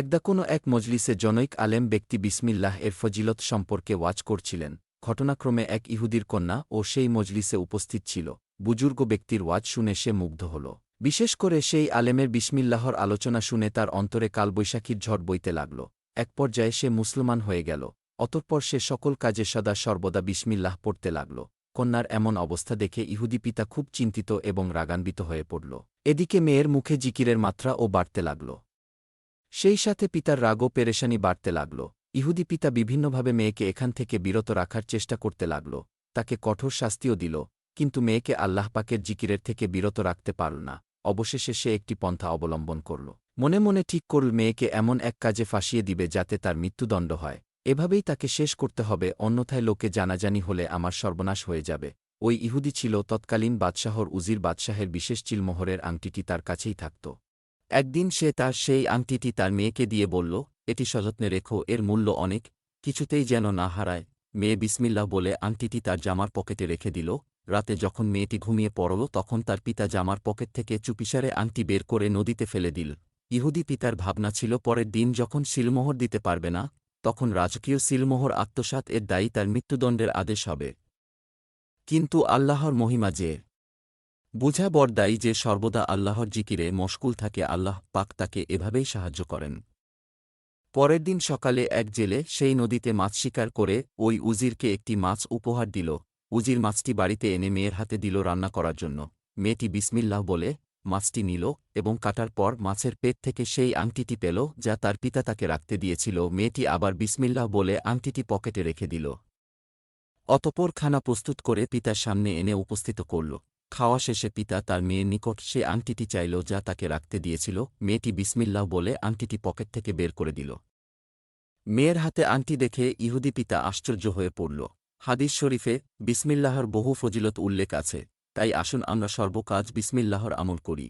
একদা কোনো এক মজলিসে জনৈক আলেম ব্যক্তি বিসমিল্লাহ এর ফজিলত সম্পর্কে ওয়াজ করছিলেন, ঘটনাক্রমে এক ইহুদির কন্যা ও সেই মজলিসে উপস্থিত ছিল, বুজুর্গ ব্যক্তির ওয়াজ শুনে সে মুগ্ধ হল। বিশেষ করে সেই আলেমের বিসমিল্লাহর আলোচনা শুনে তার অন্তরে কালবৈশাখীর ঝড় বইতে লাগল। এক পর্যায়ে সে মুসলমান হয়ে গেল, অতঃপর সে সকল কাজে সদা সর্বদা বিসমিল্লাহ পড়তে লাগল। কন্যার এমন অবস্থা দেখে ইহুদি পিতা খুব চিন্তিত এবং রাগান্বিত হয়ে পড়ল। এদিকে মেয়ের মুখে জিকিরের মাত্রা ও বাড়তে লাগল। সেই সাথে পিতার রাগও পেরেশানি বাড়তে লাগল। ইহুদি পিতা বিভিন্নভাবে মেয়েকে এখান থেকে বিরত রাখার চেষ্টা করতে লাগল। তাকে কঠোর শাস্তিও দিল, কিন্তু মেয়েকে আল্লাহ পাকের জিকিরের থেকে বিরত রাখতে পারল না। অবশেষে সে একটি পন্থা অবলম্বন করল। মনে মনে ঠিক করল, মেয়েকে এমন এক কাজে ফাঁসিয়ে দিবে যাতে তার মৃত্যুদণ্ড হয়। এভাবেই তাকে শেষ করতে হবে, অন্যথায় লোকে জানাজানি হলে আমার সর্বনাশ হয়ে যাবে। ওই ইহুদি ছিল তৎকালীন বাদশাহর উজির বাদশাহের বিশেষ চিলমোহরের আংটিটি তার কাছেই থাকত। একদিন সে তার সেই আংটিটি তার মেয়েকে দিয়ে বলল, এটি সযত্নে রেখো, এর মূল্য অনেক। কিছুতেই যেন না হারায়। মেয়ে বিসমিল্লাহ বলে আংটিটি তার জামার পকেটে রেখে দিল। রাতে যখন মেয়েটি ঘুমিয়ে পড়ল, তখন তার পিতা জামার পকেট থেকে চুপিসারে আংটি বের করে নদীতে ফেলে দিল। ইহুদি পিতার ভাবনা ছিল, পরের দিন যখন সিলমোহর দিতে পারবে না, তখন রাজকীয় সিলমোহর আত্মসাত এর দায়ী তার মৃত্যুদণ্ডের আদেশ হবে। কিন্তু আল্লাহর মহিমা যে বুঝা বর দায়ী যে সর্বদা আল্লাহর জিকিরে মশকুল থাকে, আল্লাহ পাক তাকে এভাবেই সাহায্য করেন। পরের দিন সকালে এক জেলে সেই নদীতে মাছ শিকার করে ওই উজিরকে একটি মাছ উপহার দিল। উজির মাছটি বাড়িতে এনে মেয়ের হাতে দিল রান্না করার জন্য। মেয়েটি বিসমিল্লাহ বলে মাছটি নিল এবং কাটার পর মাছের পেট থেকে সেই আংটিটি পেল যা তার পিতা তাকে রাখতে দিয়েছিল। মেয়েটি আবার বিসমিল্লাহ বলে আংটিটি পকেটে রেখে দিল। অতপর খানা প্রস্তুত করে পিতার সামনে এনে উপস্থিত করল। খাওয়া শেষে পিতা তার মেয়ের নিকট সে আংটিটি চাইল যা তাকে রাখতে দিয়েছিল। মেয়েটি বিসমিল্লাহ বলে আংটিটি পকেট থেকে বের করে দিল। মেয়ের হাতে আংটি দেখে ইহুদি পিতা আশ্চর্য হয়ে পড়ল। হাদিস শরীফে বিসমিল্লাহর বহু ফজিলত উল্লেখ আছে, তাই আসুন আমরা সর্বকাজ বিসমিল্লাহর আমল করি।